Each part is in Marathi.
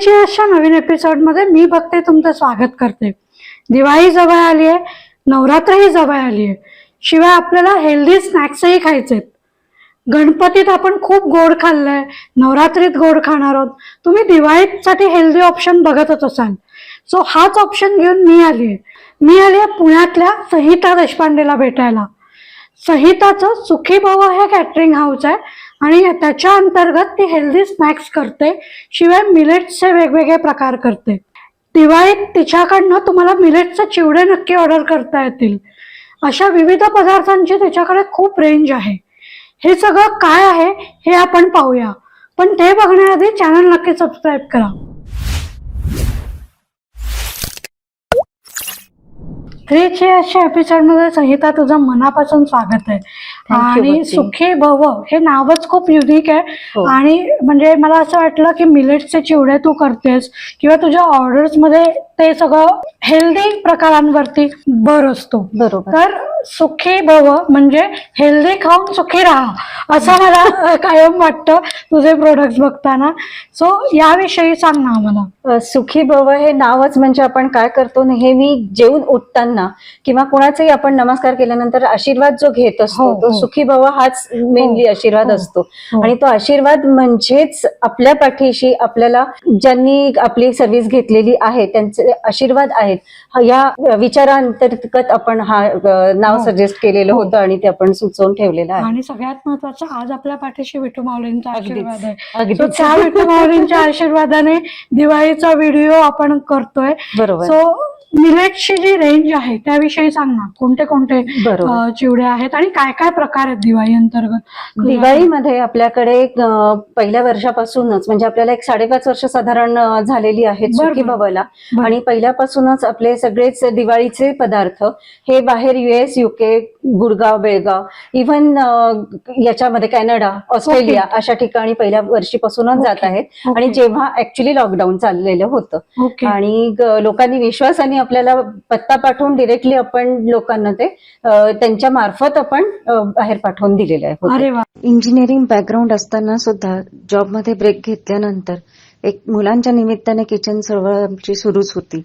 दिवाळीची अशा नवीन एपिसोडमध्ये मी बघते तुमचं स्वागत करते. दिवाळी जवळ आली आहे नवरात्रही जवळ आली आहे. शिवाय आपल्याला हेल्दी स्नॅक्सही खायचे गणपतीत आपण खूप गोड खाल्लंय नवरात्रीत गोड खाणार आहोत. तुम्ही दिवाळीसाठी हेल्दी ऑप्शन बघतच असाल. सो हाच ऑप्शन घेऊन मी आली आहे. मी आली आहे पुण्यातल्या संहिता देशपांडेला भेटायला. संहिताचं सुखी भाऊ हे कॅटरिंग हाऊस आहे. आणि त्याच्या अंतर्गत ती हेल्दी स्नॅक्स करते शिवाय मिलेट्सचे वेगवेगळे प्रकार करते. दिवाळीत तिच्याकडनं तुम्हाला मिलेटचे चिवडे नक्की ऑर्डर करता येतील. अशा विविध पदार्थांची तिच्याकडे खूप रेंज आहे. हे सगळं काय आहे हे आपण पाहूया. पण ते बघण्याआधी चॅनल नक्की सबस्क्राईब करा. थ्रीचे अशा एपिसोडमध्ये संहिता तुझं मनापासून स्वागत आहे. आणि. सुखी भव हे नावच खूप युनिक आहे हो. आणि म्हणजे मला असं वाटलं की मिलेटचे चिवडे तू करतेस किंवा तुझ्या ऑर्डर्समध्ये ते सगळं हेल्दी प्रकारांवरती भर असतो. बरोबर. तर सुखी भव म्हणजे हेल्दी खाऊन सुखी राहा असं मला कायम वाटतं तुझे प्रोडक्ट्स बघताना. सो याविषयी सांग ना आम्हाला. सुखी भव हे नावच म्हणजे आपण काय करतो नेहमी जेवून उठताना किंवा कोणाचाही आपण नमस्कार केल्यानंतर आशीर्वाद जो घेत असतो हो, तो हो. सुखी भव हाच मेनली आशीर्वाद हो, असतो. हो. आणि तो आशीर्वाद म्हणजेच आपल्या पाठीशी आपल्याला ज्यांनी आपली सर्व्हिस घेतलेली आहे त्यांचे आशीर्वाद आहेत या विचारांतर्गत आपण हा नाव. सजेस्ट केलेलं हो. होतं आणि ते आपण सुचवून ठेवलेलं आहे आणि सगळ्यात महत्वाचं आज आपल्या पाठीशी विठू माऊलींचा. आशीर्वाद आहे त्या विठू माऊलींच्या आशीर्वादाने दिवाळीचा व्हिडिओ आपण करतोय बरोबर सो मिलेटची जी रेंज आहे त्याविषयी सांग ना कोणते कोणते चिवडे आहेत आणि काय काय प्रकार आहेत दिवाळी अंतर्गत दिवाळीमध्ये आपल्याकडे पहिल्या वर्षापासूनच म्हणजे आपल्याला एक साडेपाच वर्ष साधारण झालेली आहेत सुखी. बाबाला. आणि पहिल्यापासूनच आपले सगळेच दिवाळीचे पदार्थ हे बाहेर US UK Gurgaon Belgaum even याच्यामध्ये कॅनडा ऑस्ट्रेलिया अशा ठिकाणी पहिल्या वर्षीपासूनच जात. आहेत. आणि जेव्हा ऍक्च्युली लॉकडाऊन चाललेलं होतं आणि लोकांनी विश्वासाने आपल्याला पत्ता पाठवून डिरेक्टली आपण लोकांना ते त्यांच्या मार्फत आपण बाहेर पाठवून दिलेले आहे. अरे वा. इंजिनिअरिंग बॅकग्राऊंड असताना सुद्धा जॉबमध्ये ब्रेक घेतल्यानंतर एक मुलांच्या निमित्ताने किचन चळवळ आमची सुरूच होती.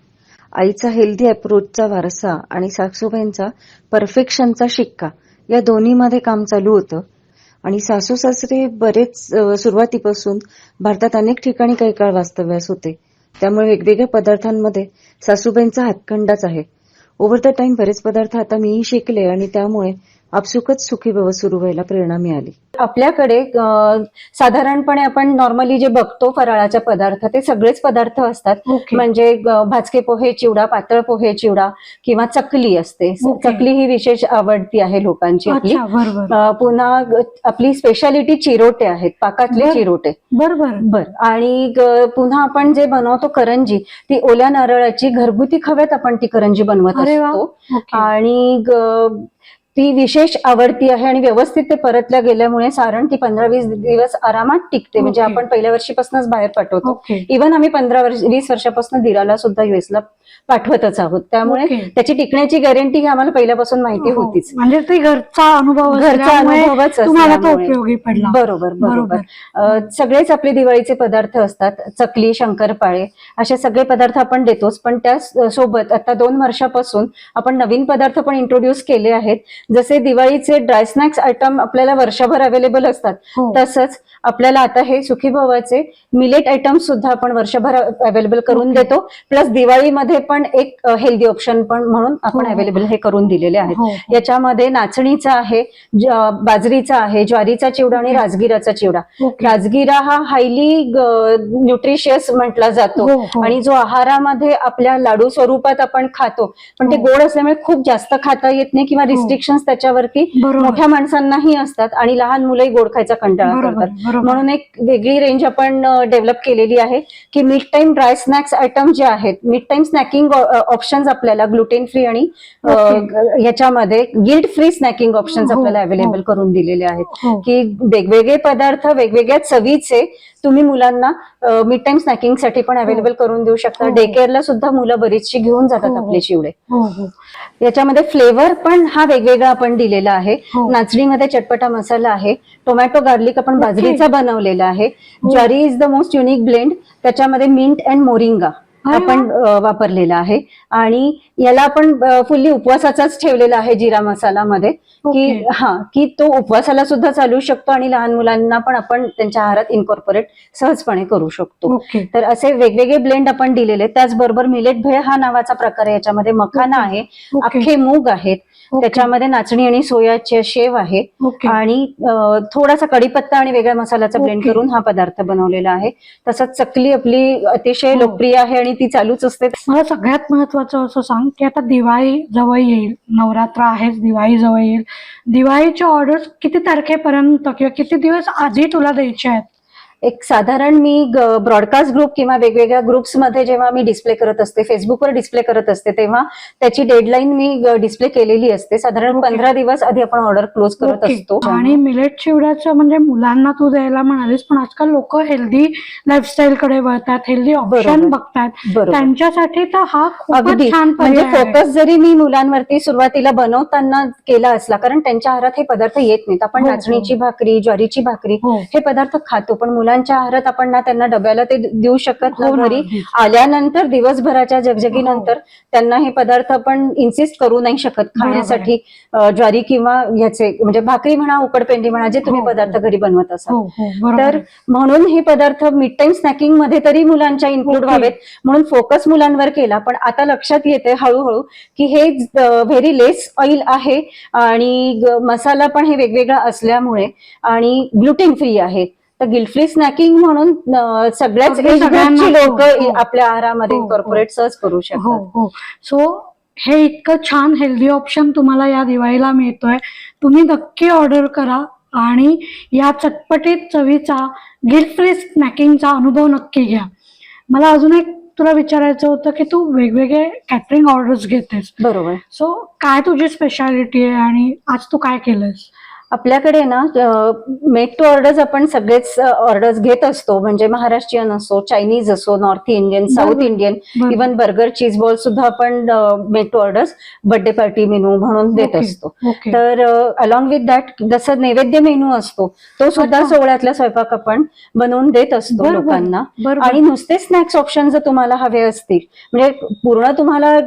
आईचा हेल्दी अप्रोचचा वारसा आणि सासूबाईंचा परफेक्शनचा शिक्का या दोन्हीमध्ये काम चालू होतं. आणि सासू सासरे बरेच सुरुवातीपासून भारतात अनेक ठिकाणी काही काळ वास्तव्यास होते. त्यामुळे वेगवेगळ्या पदार्थांमध्ये सासूबाईंचा हातखंडाच आहे. ओव्हर द टाइम बरेच पदार्थ आता मीही शिकले आणि त्यामुळे आपसुकच सुखी व्यव सुरू व्हायला प्रेरणा मिळाली. आपल्याकडे साधारणपणे आपण नॉर्मली जे बघतो फराळाचे पदार्थ ते सगळेच पदार्थ असतात. ओके. म्हणजे भाजके पोहे चिवडा पातळ पोहे चिवडा किंवा चकली असते. ओके. चकली ही विशेष आवडती आहे लोकांची आपली. अच्छा बरोबर. अं, पुन्हा ग- आपली स्पेशालिटी चिरोटे आहेत पाकातले बरं. चिरोटे. बरोबर. बर. आणि ग- पुन्हा आपण जे बनवतो करंजी ती ओल्या नारळाची घरगुती खव्यात आपण ती करंजी बनवत अरे वा. असतो. आणि ग- ती विशेष आवडती आहे आणि व्यवस्थित ते परतल्या गेल्यामुळे सारण ती पंधरा वीस दिवस आरामात टिकते. म्हणजे. आपण पहिल्या वर्षीपासूनच बाहेर पाठवतो. ओके. इव्हन आम्ही पंधरा वर्ष वीस वर्षापासून दिराला सुद्धा युएसला पाठवतच आहोत. त्यामुळे. त्याची टिकण्याची गॅरंटी ही आम्हाला पहिल्यापासून माहिती हो. होतीच. म्हणजे ती घरचा अनुभव घरचा अनुभवच. उपयोगी पडला. बरोबर बरोबर. सगळेच आपले दिवाळीचे पदार्थ असतात. चकली शंकरपाळे असे सगळे पदार्थ आपण देतोच. पण त्या सोबत आता दोन वर्षापासून आपण नवीन पदार्थ पण इंट्रोड्यूस केले आहेत. जसे दिवाळीचे ड्राय स्नॅक्स आयटम आपल्याला वर्षभर अवेलेबल असतात हो. तसंच आपल्याला आता हे सुखी भवाचे मिलेट आयटम सुद्धा आपण वर्षभर अवेलेबल करून. देतो प्लस दिवाळीमध्ये पण एक हेल्दी ऑप्शन पण म्हणून आपण हो. अवेलेबल हे करून दिलेले आहेत हो, हो. याच्यामध्ये नाचणीचा आहे बाजरीचा आहे ज्वारीचा चिवडा आणि. राजगिराचा चिवडा. राजगिरा हा हायली न्यूट्रिशियस म्हटला जातो हो, हो. आणि जो आहारामध्ये आपल्या लाडू स्वरूपात आपण खातो पण ते हो. गोड असल्यामुळे खूप जास्त खाता येत नाही किंवा रिस्ट्रिक्शन त्याच्यावरती बरोबर. मोठ्या माणसांनाही असतात आणि लहान मुलंही गोड खायचा कंटाळा करतात. म्हणून एक वेगळी रेंज आपण डेव्हलप केलेली आहे की mid time dry snacks item जे आहेत मिड टाइम स्नॅकिंग ऑप्शन्स आपल्याला ग्लुटेन फ्री आणि. याच्यामध्ये गिल्ट फ्री स्नॅकिंग ऑप्शन्स हो, आपल्याला हो. अवेलेबल करून दिलेले आहेत हो. की वेगवेगळे पदार्थ वेगवेगळ्या चवीचे तुम्ही मुलांना मिड टाइम स्नॅकिंगसाठी पण अवेलेबल करून देऊ शकता हो. डे केअरला सुद्धा मुलं बरीचशी घेऊन जातात हो, हो. आपले चिवडे हो हो याच्यामध्ये फ्लेवर पण हा वेगवेगळा वेगळा आपण दिलेला आहे हो. नाचणीमध्ये चटपटा मसाला आहे टोमॅटो गार्लिक आपण. बाजरीचा बनवलेला आहे. Jowari is the most unique blend त्याच्यामध्ये मिंट अँड मोरिंगा आपण अ, वापरलेला आहे आणि याला आपण फुल्ली उपवासाचाच ठेवलेला आहे जिरा मसालामध्ये की ओके. हा की तो उपवासाला सुद्धा चालू शकतो आणि लहान मुलांना पण आपण त्यांच्या आहारात इन्कॉर्पोरेट सहजपणे करू शकतो तर असे वेगवेगळे ब्लेंड आपण दिलेले त्याचबरोबर मिलेट भेळ हा नावाचा प्रकार आहे याच्यामध्ये मखाना. आहे. अख्खे मूग आहेत. त्याच्यामध्ये नाचणी आणि सोयाचे शेव आहे आणि थोडासा कढीपत्ता आणि वेगळ्या मसाल्याचा ब्लेंड. करून हा पदार्थ बनवलेला आहे तसंच चकली आपली अतिशय हो. लोकप्रिय आहे आणि ती चालूच असते. मला सगळ्यात महत्वाचं असं सांग की आता दिवाळी जवळ येईल नवरात्र आहेच दिवाळी जवळ येईल. दिवाळीच्या ऑर्डर्स किती तारखेपर्यंत किंवा किती दिवस आधी तुला द्यायचे आहेत? एक साधारण मी ब्रॉडकास्ट ग्रुप किंवा वेगवेगळ्या ग्रुप्समध्ये जेव्हा मी डिस्प्ले करत असते फेसबुकवर डिस्प्ले करत असते तेव्हा त्याची डेडलाईन मी डिस्प्ले केलेली असते साधारण. पंधरा दिवस आधी आपण ऑर्डर क्लोज करत. असतो आणि मिलेट चिवड्याचं म्हणजे मुलांना तू द्यायला म्हणालीस पण आजकाल लोक हेल्दी लाईफस्टाईल कडे वळतात हेल्दी ऑप्शन. बघतात त्यांच्यासाठी तर हा अगदी म्हणजे. फोकस जरी मी मुलांवरती सुरुवातीला बनवताना केला असला कारण त्यांच्या आहारात हे पदार्थ येत नाहीत आपण हो, हो. नाचणीची भाकरी ज्वारीची भाकरी हो हे पदार्थ खातो पण मुलांच्या आहारात आपण ना त्यांना डब्याला ते देऊ शकत हो ना. घरी. आल्यानंतर दिवसभराच्या जगजगीनंतर त्यांना हे पदार्थ आपण इन्सिस्ट करू नाही शकत खाण्यासाठी. ज्वारी किंवा ह्याचे म्हणजे भाकरी म्हणा उकडपेंडी म्हणा जे तुम्ही हो, पदार्थ घरी बनवत असाल. हो हो. तर. म्हणून हे पदार्थ मिड टाइम स्नॅकिंगमध्ये तरी मुलांच्या इन्क्लूड. व्हावेत. म्हणून फोकस मुलांवर केला. पण आता लक्षात येते हळूहळू की हे व्हेरी लेस ऑइल आहे आणि मसाला पण हे वेगवेगळा असल्यामुळे आणि ग्लुटेन फ्री आहे. तर गिल्ट फ्री स्नॅकिंग म्हणून सगळ्याच लोक हो, हो. आपल्या आहारामध्ये हो, हो. कॉर्पोरेट सहज करू शकतात. हो. सो हे इतकं छान हेल्दी ऑप्शन तुम्हाला या दिवाळीला मिळतोय. तुम्ही नक्की ऑर्डर करा आणि या चटपटीत चवीचा गिल्ट फ्री स्नॅकिंगचा अनुभव नक्की घ्या. मला अजून एक तुला विचारायचं होतं की तू वेगवेगळे कॅटरिंग ऑर्डर्स घेतेस. बरोबर. सो काय तुझी स्पेशालिटी आहे आणि आज तू काय केलंस? आपल्याकडे ना मेक टू ऑर्डर्स आपण सगळेच ऑर्डर्स घेत असतो म्हणजे महाराष्ट्रीयन असो चायनीज असो north Indian south. Indian. Even burger cheese ball सुद्धा आपण make to orders birthday party menu म्हणून देत असतो तर अलॉंग विथ दॅट जसं नैवेद्य मेनू असतो तो सुद्धा. सोहळ्यातला स्वयंपाक आपण बनवून देत असतो लोकांना. आणि नुसते स्नॅक्स ऑप्शन जर तुम्हाला हवे असतील म्हणजे पूर्ण तुम्हाला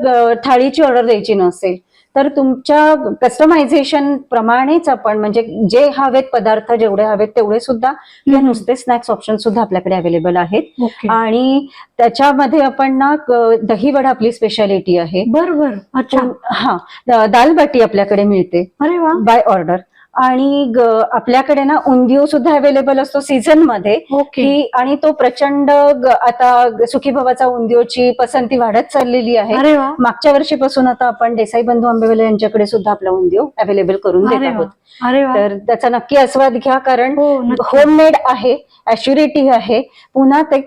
थाळीची ऑर्डर द्यायची नसेल तर तुमच्या कस्टमायझेशन प्रमाणेच आपण म्हणजे जे हवेत पदार्थ जेवढे हवेत तेवढे सुद्धा हे. नुसते स्नॅक्स ऑप्शन सुद्धा आपल्याकडे अवेलेबल आहेत. आणि त्याच्यामध्ये आपण ना दही वडा आपली स्पेशालिटी आहे. बर बर अच्छा हा दाल बाटी आपल्याकडे मिळते अरे वा. बाय ऑर्डर आणि आपल्याकडे ना उंदिओ सुद्धा अवेलेबल असतो सीझनमध्ये. की आणि तो प्रचंड आता सुखीभवाचा उंदिओची पसंती वाढत चाललेली आहे. मागच्या वर्षीपासून आता आपण देसाई बंधू आंबेवाले यांच्याकडे सुद्धा आपला उंदिओ अवेलेबल करून देत आहोत. तर त्याचा नक्की आस्वाद घ्या कारण. होममेड आहे अश्युरिटी आहे. पुन्हा ते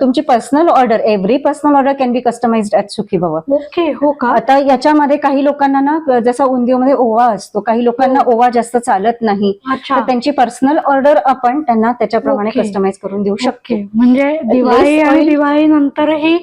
तुमची personal order every personal order can be customized at Sukhi Bhava. Okay हो का? आता याच्यामध्ये काही लोकांना ना जसा उंदिओमध्ये ओवा असतो काही लोकांना हो. ओवा जास्त चालत नाही अच्छा तर त्यांची पर्सनल ऑर्डर आपण त्यांना त्याच्याप्रमाणे. कस्टमाइज करून देऊ शकतो म्हणजे दिवाळी आणि. दिवाळी नंतरही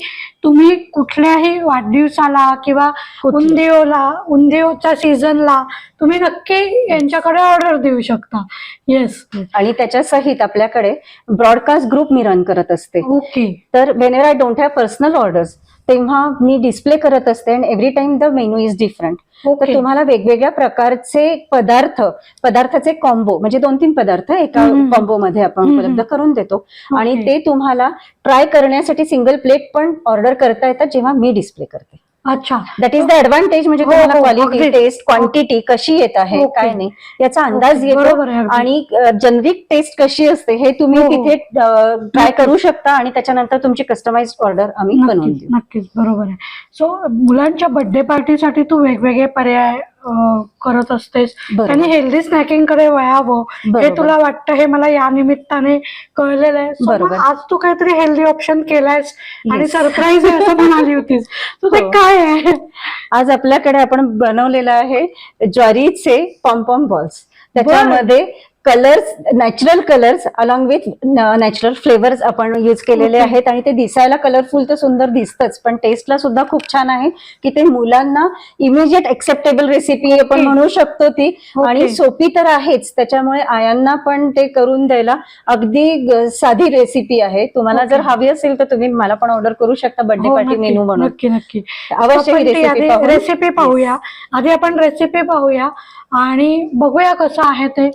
तुम्ही कुठल्याही वाढदिवसाला किंवा. उंदिओला उंदिओच्या सीझनला तुम्ही नक्की यांच्याकडे ऑर्डर देऊ शकता येस आणि त्याच्या सहित आपल्याकडे ब्रॉडकास्ट ग्रुप मी रन करत असते ओके तर whenever I don't have personal orders तेव्हा मी डिस्प्ले करत असते and every time the menu is different तर तुम्हाला वेगवेगळ्या प्रकारचे पदार्थ पदार्थाचे कॉम्बो म्हणजे दोन तीन पदार्थ एका. कॉम्बो मध्ये आपण. उपलब्ध करून देतो आणि. ते तुम्हाला ट्राय करण्यासाठी सिंगल प्लेट पण ऑर्डर करता येतात जेव्हा मी डिस्प्ले करते अच्छा दॅट इज द ऍडव्हान्टेज म्हणजे हो, तुम्हाला हो, क्वालिटी अगदी. टेस्ट क्वांटिटी कशी येत आहे ओके. काय नाही याचा अंदाज ओके, येतो बरोबर आहे अगदी. आणि जनरिक टेस्ट कशी असते हे तुम्ही हो, हो. तिथे ट्राय करू शकता आणि त्याच्यानंतर तुमची कस्टमाइज ऑर्डर आम्ही बनवून नक्कीच देऊ नक्कीच बरोबर आहे सो मुलांच्या बर्थडे पार्टीसाठी तू वेगवेगळे पर्याय करत असतेस. त्यांनी हेल्दी स्नॅकिंगकडे वळावं हे. तुला वाटतं हे मला या निमित्ताने कळलेलं आहे आज तू काहीतरी हेल्दी ऑप्शन केलायस आणि. सरप्राईज असं म्हणाली होतीस तू ते हो. काय आहे आज आपल्याकडे आपण बनवलेलं आहे ज्वारीचे पॉम्पॉम बॉल्स त्याच्यामध्ये colours natural colours along with natural flavours आपण यूज केलेले. आहेत आणि ते दिसायला कलरफुल तर सुंदर दिसतच पण टेस्टला सुद्धा खूप छान आहे की ते मुलांना इमिजिएट एक्सेप्टेबल रेसिपी आपण. म्हणू शकतो ती. आणि सोपी तर आहेच त्याच्यामुळे आयांना पण ते करून द्यायला अगदी साधी रेसिपी आहे तुम्हाला जर. हवी असेल तर तुम्ही मला पण ऑर्डर करू शकता बर्थडे पार्टी मेनू म्हणून नक्की नक्की रेसिपी पाहूया आधी आपण रेसिपी पाहूया आणि बघूया कसं आहे ते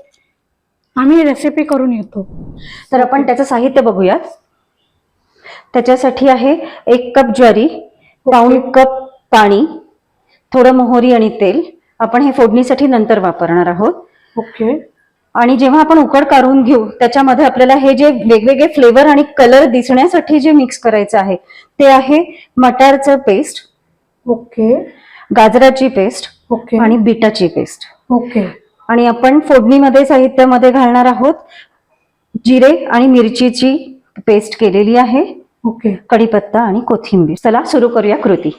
आम्ही रेसिपी करून येतो. तर आपण त्याचं साहित्य बघूयात. त्याच्यासाठी आहे एक कप ज्वारी पाऊण कप पाणी थोडं मोहरी आणि तेल. आपण हे फोडणीसाठी नंतर वापरणार आहोत. ओके. आणि जेव्हा आपण उकड काढून घेऊ त्याच्यामध्ये आपल्याला हे जे वेगवेगळे फ्लेवर आणि कलर दिसण्यासाठी जे मिक्स करायचं आहे ते आहे मटारचं पेस्ट ओके. गाजराची पेस्ट ओके. आणि बिटाची पेस्ट ओके. आणि आपण फोडणीमध्ये साहित्यामध्ये घालणार आहोत जिरे आणि मिरचीची पेस्ट केलेली आहे ओके कढीपत्ता आणि कोथिंबीर. चला सुरू करूया कृती.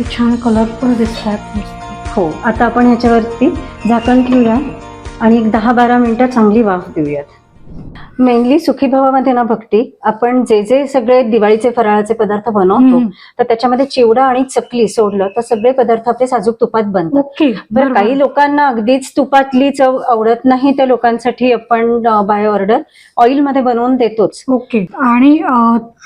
ते छान कलरफुल दिसतात हो आता आपण ह्याच्यावरती झाकण ठेवूया आणि एक दहा बारा मिनिटं चांगली वाफ देऊयात. मेनली सुखी भावामध्ये ना भक्ती आपण जे जे सगळे दिवाळीचे फराळाचे पदार्थ बनवतो. तर त्याच्यामध्ये चिवडा आणि चकली सोडलं तर सगळे पदार्थ आपले साजूक तुपात बनतात. बरं काही लोकांना अगदीच तुपातली चव आवडत नाही त्या लोकांसाठी आपण बाय ऑर्डर ऑइलमध्ये बनवून देतोच. ओके. आणि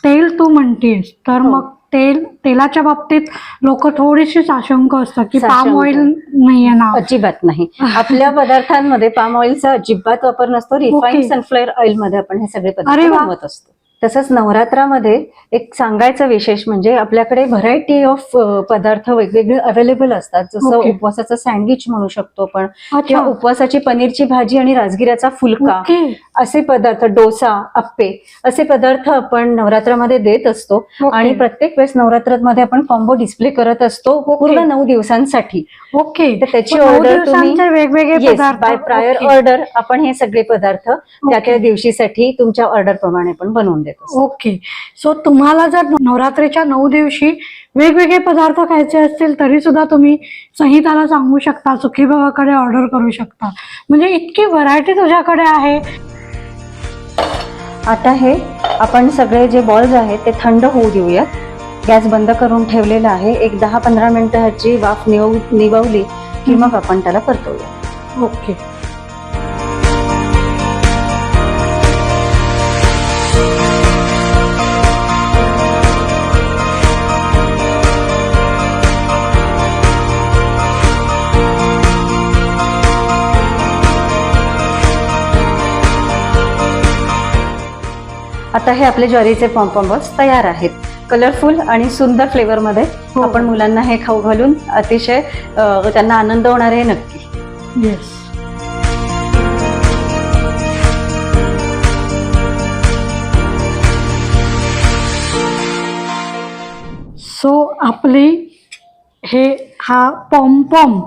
तेल तू म्हणतेस तर हो. मग तेल तेलाच्या बाबतीत लोक थोडीशी साशंक असतात की. पाम ऑइल नाहीये ना अजिबात नाही आपल्या पदार्थांमध्ये पाम ऑइलचा अजिबात वापर नसतो Okay. सनफ्लॉवर ऑइलमध्ये आपण हे सगळे पदार्थ. बनवत असतो तसंच नवरात्रामध्ये एक सांगायचं विशेष म्हणजे आपल्याकडे व्हरायटी ऑफ पदार्थ वेगवेगळे अवेलेबल असतात. जसं Okay. उपवासाचं सँडविच म्हणू शकतो आपण किंवा उपवासाची पनीरची भाजी आणि राजगिराचा फुलका ओके. असे पदार्थ डोसा आप्पे असे पदार्थ आपण नवरात्रामध्ये देत असतो. ओके. आणि प्रत्येक वेळेस नवरात्रामध्ये आपण कॉम्बो डिस्प्ले करत असतो पूर्ण नऊ दिवसांसाठी. ओके. तर त्याची ऑर्डर तुम्ही वेगवेगळे बाय प्रायर. ऑर्डर आपण हे सगळे पदार्थ त्या त्या दिवशीसाठी तुमच्या ऑर्डर प्रमाणे पण बनवून देतो ओके. सो तुम्हाला जर नवरात्रीच्या नऊ दिवशी वेगवेगळे पदार्थ खायचे असतील तरी सुद्धा तुम्ही संहिताला सांगू शकता सुखी बाबाकडे ऑर्डर करू शकता. म्हणजे इतकी व्हरायटी तुझ्याकडे आहे. आता हे आपण सगळे जे बॉल्स आहेत ते थंड होऊ देऊयात. गॅस बंद करून ठेवलेला आहे. एक दहा पंधरा मिनिटं ह्याची वाफ निवू निववली की मग आपण त्याला परतवूया ओके. आता हे आपले ज्वारीचे पॉम्पॉम्बस तयार आहेत. कलरफुल आणि सुंदर फ्लेवर मध्ये हो. आपण मुलांना हे खाऊ घालून अतिशय त्यांना आनंद होणार आहे नक्की. येस सो आपली हे हा पॉम्पॉम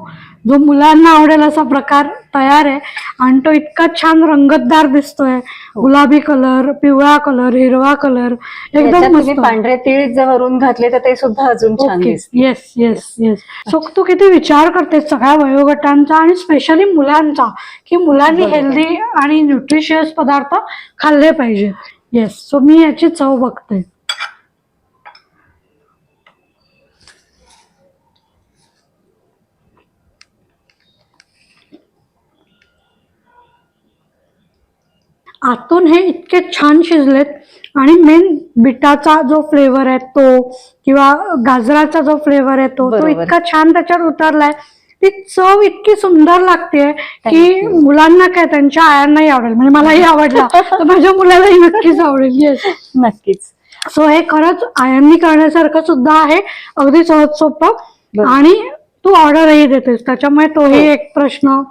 जो मुलांना आवडेल असा प्रकार तयार आहे. आणि तो इतका छान रंगतदार दिसतोय. गुलाबी कलर पिवळा कलर हिरवा कलर एकदम मस्त. पांढरे तीळ जर वरून घातले तर ते सुद्धा अजून छान येस येस येस सो तू किती विचार करते सगळ्या वयोगटांचा आणि स्पेशली मुलांचा की मुलांनी. हेल्दी आणि न्यूट्रिशियस पदार्थ खाल्ले पाहिजे? येस सो मी याची चव बघते. आतून हे इतके छान शिजलेत. आणि मेन बिटाचा जो फ्लेवर आहे तो किंवा गाजराचा जो फ्लेवर आहे तो तो बरोबर. इतका छान त्याच्यात उतरलाय. ती चव इतकी सुंदर लागते की Thank you. मुलांना काय त्यांच्या आयांनाही आवडेल. म्हणजे मलाही आवडला. तर माझ्या मुलालाही नक्कीच आवडेल. येस नक्कीच. सो हे खरंच आयांनी करण्यासारखं सुद्धा आहे. अगदी सहज सोपं. बरं. आणि तू ऑर्डरही देतेस. त्याच्यामुळे तोही हो. एक प्रश्न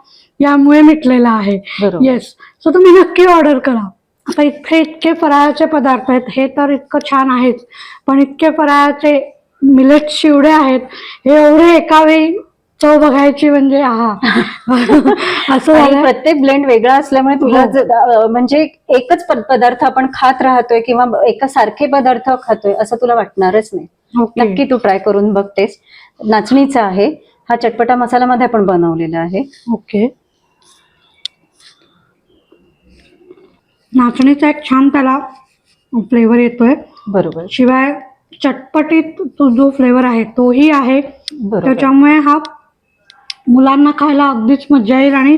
यामुळे मिटलेला आहे. बरोबर. येस सो तुम्ही नक्की ऑर्डर करा. आता इतके इतके फराळाचे पदार्थ आहेत. हे तर इतकं छान आहेच पण इतके फराळाचे मिलेट शिवडे आहेत. हे एवढे एका वेळी चव बघायची म्हणजे हा असं झालं प्रत्येक ब्लेंड वेगळा असल्यामुळे तुला हो. म्हणजे एकच पदार्थ आपण खात राहतोय किंवा एका सारखे पदार्थ खातोय असं तुला वाटणारच नाही. नक्की तू ट्राय करून बघतेस. नाचणीचा आहे. हा चटपटा मसाल्यामध्ये आपण बनवलेला आहे. ओके. नाचणीचा एक छान त्याला फ्लेवर येतोय. बरोबर. शिवाय चटपटीत तो जो फ्लेवर आहे तोही आहे. त्याच्यामुळे हा मुलांना खायला अगदीच मजा येईल आणि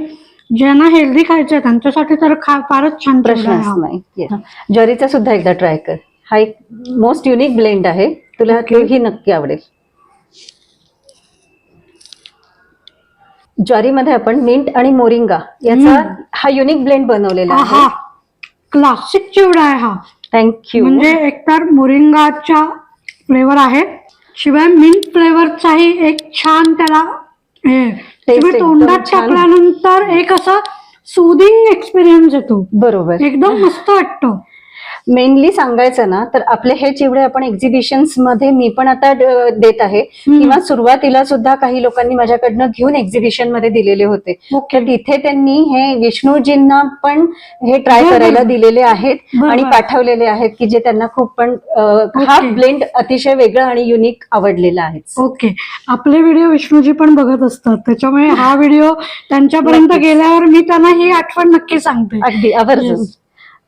ज्यांना हेल्दी खायचं आहे त्यांच्यासाठी तर खा फारच छान हा. नाही. ज्वारीचा सुद्धा एकदा ट्राय कर. हा एक मोस्ट युनिक ब्लेंड आहे. तुला. ही नक्की आवडेल. ज्वारीमध्ये आपण मिंट आणि मोरिंगा याचा हम्म. हा युनिक ब्लेंड बनवलेला आहे. क्लासिक चिवडा आहे हा. थँक्यू म्हणजे एकतर मोरिंगाच्या फ्लेवर आहे. शिवाय मिंट फ्लेवरचाही एक छान त्याला हे. शिवाय तोंडात. टाकल्यानंतर एक असा सुदिंग एक्सपिरियन्स येतो. बरोबर. एकदम मस्त वाटतं. मेनली सांगायचं ना तर आपले हे चिवडे आपण एक्झिबिशन्समध्ये मी पण आता देत आहे. किंवा सुरुवातीला सुद्धा काही लोकांनी माझ्याकडनं घेऊन एक्झिबिशनमध्ये दिलेले होते तर तिथे त्यांनी हे विष्णूजींना पण हे ट्राय. करायला दिलेले आहेत. आणि पाठवलेले आहेत की जे त्यांना खूप पण हा. ब्लेंड अतिशय वेगळा आणि युनिक आवडलेला आहे ओके आपले व्हिडिओ विष्णूजी पण बघत असतात त्याच्यामुळे हा व्हिडिओ त्यांच्यापर्यंत. गेल्यावर मी त्यांना ही आठवण नक्की सांगते अगदी आवर्जून.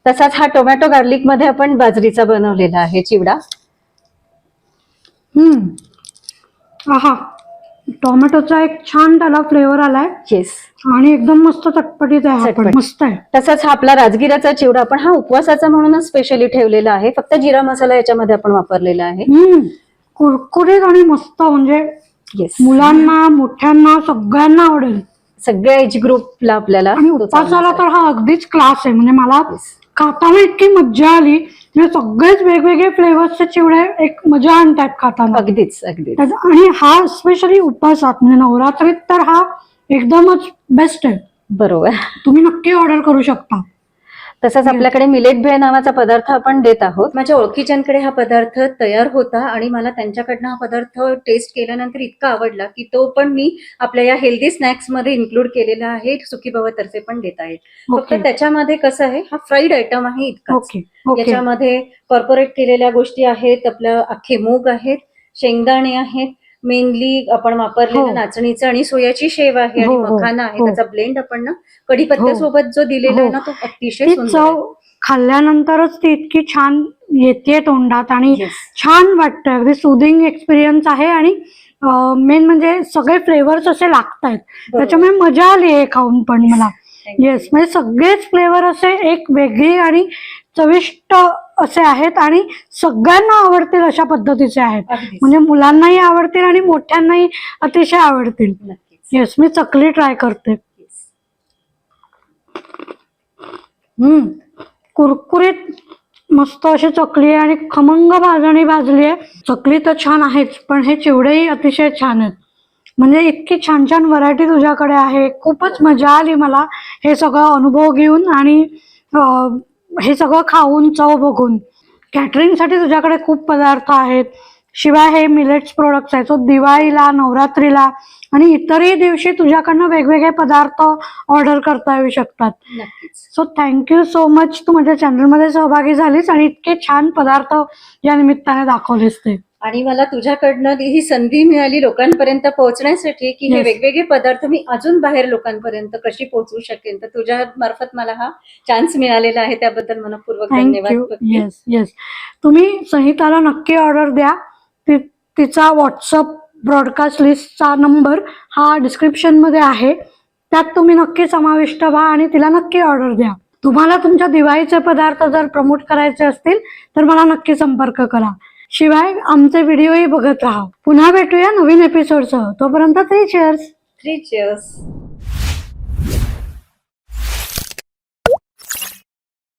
तसाच हा टोमॅटो गार्लिकमध्ये आपण बाजरीचा बनवलेला आहे चिवडा. हम्म. आहा. टोमॅटोचा एक छान त्याला फ्लेवर आलाय. येस आणि एकदम मस्त चटपटीत आहे हा पण. चटपट. मस्त आहे. तसाच हा आपला राजगिराचा चिवडा आपण हा उपवासाचा म्हणूनच स्पेशली ठेवलेला आहे. फक्त जिरा मसाला याच्यामध्ये आपण वापरलेला आहे. हम्म. कुरकुरीत आणि मस्त म्हणजे येस मुलांना मोठ्यांना सगळ्यांना आवडेल. सगळ्या एज ग्रुपला आपल्याला आणि तो चांगला तर हा अगदीच क्लास आहे. म्हणजे मला Yes. खाताना इतकी मज्जा आली. म्हणजे सगळेच वेगवेगळे फ्लेवर्सचे चिवडे एक मजा आणतात खाताना. अगदीच अगदीच. त्याचा- आणि हा स्पेशली उपासात म्हणजे नवरात्रीत तर हा एकदमच बेस्ट आहे. बरोबर. तुम्ही नक्की ऑर्डर करू शकता. तसंच आपल्याकडे मिलेट भेळ नावाचा पदार्थ आपण देत आहोत. माझ्या ओळखीच्यांकडे हा पदार्थ तयार होता आणि मला त्यांच्याकडनं हा पदार्थ टेस्ट केल्यानंतर इतका आवडला की तो पण मी आपल्या या हेल्दी स्नॅक्समध्ये इन्क्लूड केलेला आहे. सुकी तर्फे पण देत आहेत फक्त त्याच्यामध्ये कसं आहे हा फ्राईड आयटम आहे इतका याच्यामध्ये कॉर्पोरेट केलेल्या गोष्टी आहेत आपल्या अख्खे मूग आहेत शेंगदाणे आहेत मेनली आपण वापरलेलं हो. नाचणीचं आणि सोयाची शेव आहे आणि हो, हो, मखाना आहे हो. त्याचा ब्लेंड आपण ना कढीपत्त्यासोबत जो दिलेला आहे हो. ना तो अतिशय ती सुंदर आहे. चव खाल्ल्यानंतरच ती इतकी छान येते तोंडात आणि Yes. छान वाटतं अगदी सुदिंग एक्सपिरियन्स आहे आणि मेन म्हणजे सगळे फ्लेवर्स असे लागत आहेत त्याच्यामुळे मजा आली आहे खाऊन पण मला Thank you. येस म्हणजे सगळेच फ्लेवर असे एक वेगळी आणि चविष्ट असे आहेत आणि सगळ्यांना आवडतील अशा पद्धतीचे आहेत. म्हणजे मुलांनाही आवडतील आणि मोठ्यांनाही अतिशय आवडतील. येस मी चकली ट्राय करते. हम्म. कुरकुरीत मस्त अशी चकली आहे आणि खमंग भाजणी भाजली आहे. चकली तर छान आहेच पण हे चिवडेही अतिशय छान आहेत. म्हणजे इतकी छान छान व्हरायटी तुझ्याकडे आहे. खूपच मजा आली मला हे सगळं अनुभव घेऊन आणि हे सगळं खाऊन चव बघून. कॅटरिंगसाठी तुझ्याकडे खूप पदार्थ आहेत. शिवाय हे मिलेट्स प्रोडक्ट्स आहेत. सो दिवाळीला नवरात्रीला आणि इतरही दिवशी तुझ्याकडनं वेगवेगळे पदार्थ ऑर्डर करता येऊ शकतात. So thank you so much तू माझ्या चॅनलमध्ये सहभागी झालीस आणि इतके छान पदार्थ या निमित्ताने दाखवलेस ते. आणि मला तुझ्याकडनं ही संधी मिळाली लोकांपर्यंत पोहोचण्यासाठी की हे. वेगवेगळे पदार्थ मी अजून बाहेर लोकांपर्यंत कशी पोहोचवू शकेन? तर तुझ्या मार्फत मला हा चान्स मिळालेला आहे. त्याबद्दल मनपूर्वक धन्यवाद. येस येस तुम्ही संहिताला नक्की ऑर्डर द्या. तिचा व्हॉट्सअप ब्रॉडकास्ट लिस्टचा नंबर हा डिस्क्रिप्शनमध्ये आहे. त्यात तुम्ही नक्की समाविष्ट व्हा आणि तिला नक्की ऑर्डर द्या. तुम्हाला तुमच्या दिवाळीचे पदार्थ जर प्रमोट करायचे असतील तर मला नक्की संपर्क करा. शिवाय आमचे व्हिडिओही बघत राहा. पुन्हा भेटूया नवीन एपिसोडसह तोपर्यंत थ्री चेअर्स थ्री चेअर्स